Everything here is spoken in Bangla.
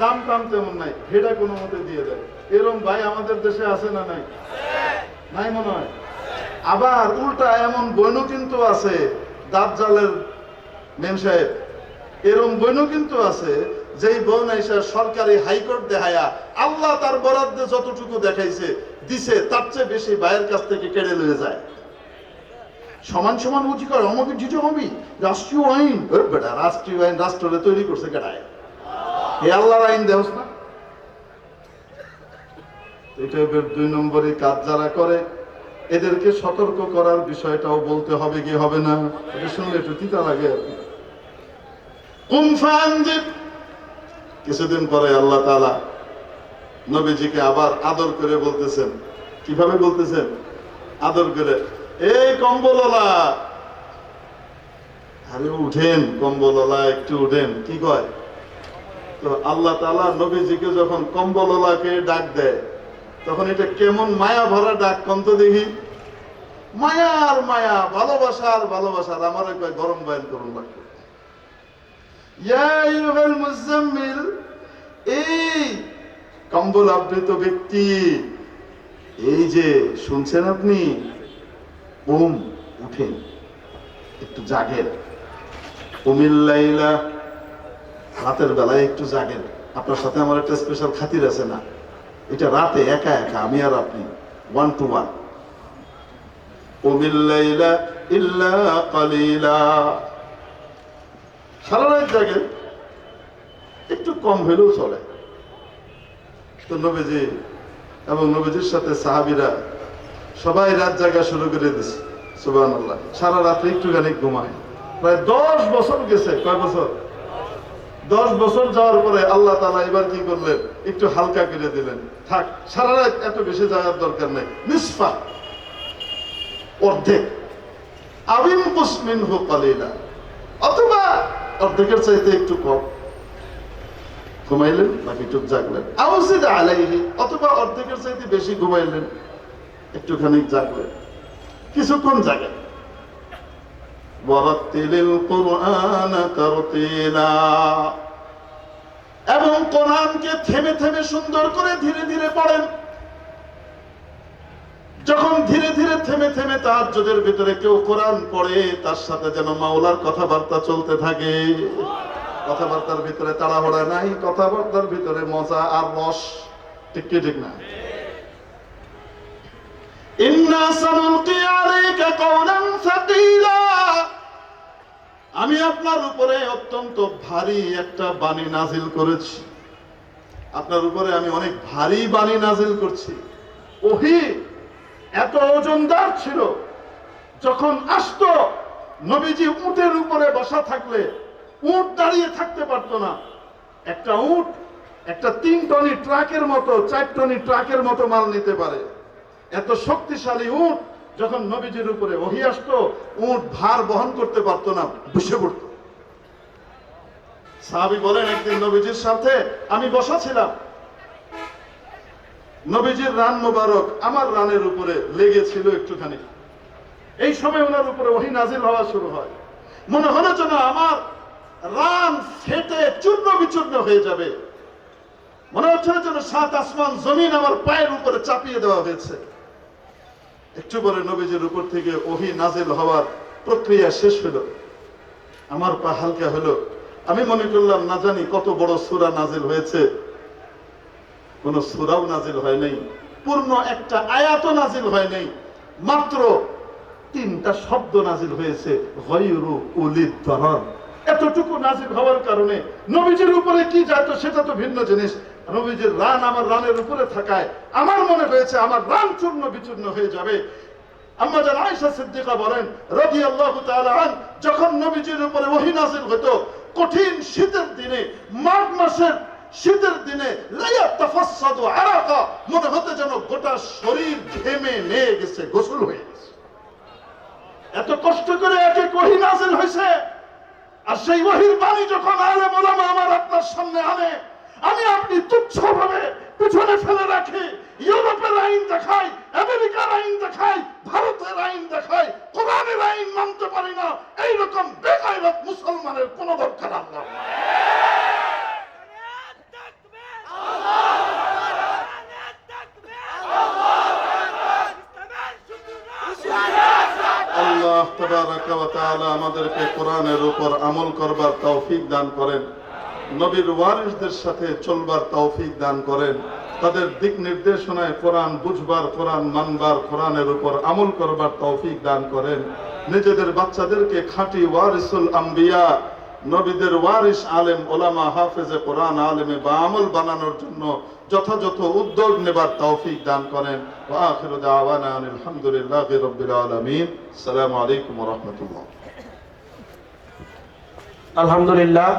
দাম টাম তেমন নাই, ভেড়া কোনো মতে দিয়ে দেয়। এরম ভাই আমাদের দেশে আছে না নাই? নাই মনে হয়? আবার উল্টা এমন বইনও কিন্তু আছে দাঁত জালের মেম সাহেব। এরম বইনও কিন্তু আছে, যেই বোন এসে সরকারি হাইকোর্ট দেখায়া আল্লাহ তার বরাদ্দে যতটুকু দেখাইছে, দিছে, তার চেয়ে বেশি ভাইয়ের কাছ থেকে কেড়ে লয়ে যায়। সমান সমান অধিকার আমাকে দিতে হবে? রাষ্ট্রীয় আইন? বেটা, রাষ্ট্রীয় আইন রাষ্ট্রে তৈরি করছে কেটায় দেহস না এটা দুই কাজ যারা করে, এদেরকে সতর্ক করার বিষয়টাও বলতে হবে কি হবে না, এটা শুনলে একটু তিতা লাগে। কিছুদিন পরে আল্লাহ তাআলা নবীজিকে আবার আদর করে বলতেছেন। কীভাবে বলতেছেন? আদর করে, এই কম্বলওয়ালা! আরে উঠেন, কম্বলওয়ালা, একটু উঠেন, কি কয়? তো আল্লাহ তাআলা নবীজিকে যখন কম্বলওয়ালাকে ডাক দেয়, তখন এটা কেমন মায়া ভরা ডাক কম তো দেখি। মায়ার মায়া, ভালোবাসার ভালোবাসার। আমার একবার গরম বয়ান করুন মুজাম্মিল, এই কম্বল আবৃত ব্যক্তি, এই যে শুনছেন আপনি? ওম উঠেন। একটু জাগেন। উমিল্লাইলা রাতের বেলায় একটু জাগেন। আপনার সাথে আমার একটা স্পেশাল খাতির আছে না। এটা রাতে একা একা, আমি আর আপনি ওয়ান টু ওয়ান উমিল্লাইলা ইল্লা কালিলা। সারা রাত জাগেন। একটু কম হলেও চলে। তো নবীজি এবং নবীজির সাথে সাহাবিরা সবাই রাত জাগা শুরু করে দিছে সুবাহ সারা রাত্রে একটুখানি ঘুমায়। প্রায় দশ বছর গেছে, কয় বছর? দশ বছর যাওয়ার পরে আল্লাহ তালা এবার কি করলেন? একটু হালকা করে দিলেন। থাক, সারা রাত এত বেশি যাওয়ার দরকার নেই। নিষ্পা অর্ধেক। আবিম কুসমিন হো কালিলা। অথবা অর্ধেকের চাইতে একটু কম। ঘুমাইলেন চুপ জাগলেন? আউসিদ আলাইহি। অথবা অর্ধেকের চাইতে বেশি ঘুমাইলেন, একটুখানি জাগলেন। কিছুক্ষণ জাগেন। ওয়ারাত্তিলিল কুরআনা তারতিলা। এবং কোরআনকে থেমে থেমে সুন্দর করে ধীরে ধীরে পড়েন। যখন ধীরে ধীরে থেমে থেমে তাহাজ্জুদের ভিতরে কেউ কোরআন পড়ে, তার সাথে যেন মাওলার কথাবার্তা চলতে থাকে। কথাবার্তার ভিতরে তাড়াহুড়া নাই, কথাবার্তার ভিতরে মজা আর রস, ঠিক ঠিক না? ইন্না সানুলকি আমি আপনার উপরে অত্যন্ত ভারী একটা বাণী নাজিল করেছি। আপনার উপরে আমি অনেক ভারী বাণী নাজিল করছি। ওহি, এত ওজনদার ছিল, যখন আসতো, নবীজি উটের উপরে বসা থাকলে, উট দাঁড়িয়ে থাকতে পারতো না। একটা উট একটা তিন টনি ট্রাকের মতো, চার টনি ট্রাকের মতো মাল নিতে পারে। এত শক্তিশালী উট যখন নবীজির উপরে ওহি আসতো, উট ভার বহন করতে পারতো না বসে পড়তো। সাহাবি বলেন, একদিন নবীজির সাথে আমি বসা ছিলাম। নবীজির রান মোবারক আমার রানের উপরে লেগেছিল একটুখানি। এই সময় ওনার উপরে ওহি নাজিল হওয়া শুরু হয়। মনে হলো যেন আমার রান ফেটে চূর্ণ বিচূর্ণ হয়ে যাবে। মনে হচ্ছে যেন সাত আসমান জমিন আমার পায়ের উপরে চাপিয়ে দেওয়া হয়েছে। একটু পরে নবীজির উপর থেকে ওহি নাজিল হওয়ার প্রক্রিয়া শেষ হলো। আমার পা হালকা হলো। আমি মনে করলাম, না জানি কত বড় সুরা নাজিল হয়েছে। কোন সুরাও নাজিল হয় নাই। পূর্ণ একটা আয়াত নাজিল হয় নাই। মাত্র তিনটা শব্দ নাজিল হয়েছে, গয়রু উলিদ দরর। এতটুকু নাজিল হওয়ার কারণে নবীজির উপরে কি যাইতো সেটা তো ভিন্ন জিনিস। নবীজির রান আমার রানের উপরে থাকায় আমার মনে হয়েছে আমার রান চূর্ণ বিচূর্ণ হয়ে যাবে। আম্মা আয়েশা সিদ্দিকা বলেন, রাদিয়াল্লাহু তাআলা আন যখন নবীজির উপরে ওহী নাযিল হতো, কঠিন শীতের দিনে, মাঘ মাসের শীতের দিনে আরাকা, মনে হতে যেন গোটা শরীর ঘেমে নিয়ে গেছে, গোসল হয়ে গেছে। এত কষ্ট করে একে ওহী নাযিল হয়েছে। আর সেই ওহির বাণী যখন আলেম ওলামা আমার আপনার সামনে আনে আমি আপনি তুচ্ছভাবে পিছনে ফেলে রাখি। ইউরোপের আইন দেখাই, আমেরিকার আইন দেখাই, ভারতের আইন দেখাই। কোরআনের আইন মানতে পারি না। এইরকম বেকায়রত মুসলমানের কোনো দরকার আল্লাহ। আল্লাহ তাবারাকা ওয়া তাআলা আমাদেরকে কোরআনের উপর আমল করবার তৌফিক দান করেন। নবীর ওয়ারিসদের সাথে চলবার তৌফিক দান করেন। তাদের দিক নির্দেশনায় কোরআন বুঝবার, কোরআন মানবার, কোরআনের উপর আমল করবার তৌফিক দান করেন। নিজেদের বাচ্চাদেরকে খাঁটি ওয়ারিসুল আম্বিয়া, নবীদের ওয়ারিস আলেম, ওলামা হাফেজে কোরআন আলেমে বা আমল বানানোর জন্য যথাযথ উদ্যোগ নেবার তৌফিক দান করেন। আখিরু দাওয়ানা আলহামদুলিল্লাহি রাব্বিল আলামিন। আসসালামু আলাইকুম রাহমাতুল্লাহ। আলহামদুলিল্লাহ।